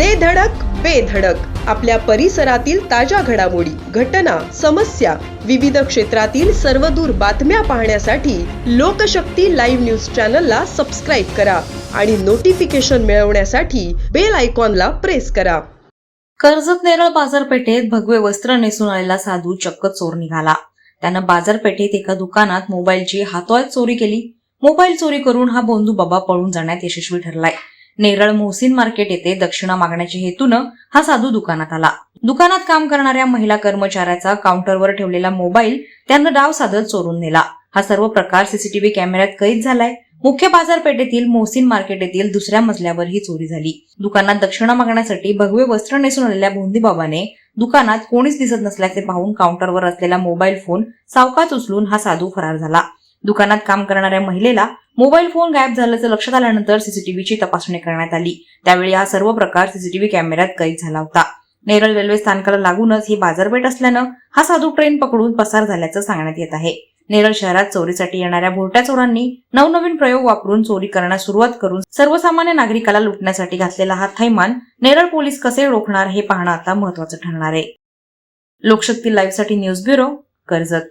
दे धडक बेधडक आपल्या परिसरातील ताज्या घडामोडी घटना समस्या विविध क्षेत्रातील सर्वदूर बातम्या पाहण्यासाठी लोकशक्ती लाईव्ह न्यूज चॅनलला सबस्क्राईब करा आणि नोटिफिकेशन मिळवण्यासाठी बेल आयकॉनला प्रेस करा. कर्जत नेरळ बाजारपेठेत भगवे वस्त्र नेसून आलेला साधू चक्क चोर निघाला. त्यानं बाजारपेठेत एका दुकानात मोबाईलची हातोहात चोरी केली. मोबाईल चोरी करून हा बोंधू बाबा पळून जाण्यात यशस्वी ठरलाय. नेरळ मोहसिन मार्केट येथे दक्षिणा मागण्याच्या हेतूनं हा साधू दुकानात आला. दुकानात काम करणाऱ्या महिला कर्मचाऱ्याचा काउंटरवर ठेवलेला मोबाईल त्यानं डाव साधत चोरून नेला. हा सर्व प्रकार सीसीटीव्ही कॅमेऱ्यात कैद झालाय. मुख्य बाजारपेठेतील मोहसिन मार्केट येथील दुसऱ्या मजल्यावर ही चोरी झाली. दुकानात दक्षिणा मागण्यासाठी भगवे वस्त्र नेसून आलेल्या भोंदीबाबाने दुकानात कोणीच दिसत नसल्याचे पाहून काउंटरवर असलेला मोबाईल फोन सावकाच उचलून हा साधू फरार झाला. दुकानात काम करणाऱ्या महिलेला मोबाईल फोन गायब झाल्याचं लक्षात आल्यानंतर सीसीटीव्हीची तपासणी करण्यात आली. त्यावेळी हा सर्व प्रकार सीसीटीव्ही कॅमेऱ्यात कैद झाला होता. नेरळ रेल्वे स्थानकाला लागूनच ही बाजारपेठ असल्यानं हा साधू ट्रेन पकडून पसार झाल्याचं सांगण्यात येत आहे. नेरळ शहरात चोरीसाठी येणाऱ्या भोरट्या चोरांनी नवनवीन प्रयोग वापरून चोरी करण्यास सुरुवात करून सर्वसामान्य नागरिकाला लुटण्यासाठी घातलेला हा थैमान नेरळ पोलीस कसे रोखणार हे पाहणं आता महत्वाचं ठरणार आहे. लोकशक्ती लाईव्हसाठी न्यूज ब्युरो कर्जत.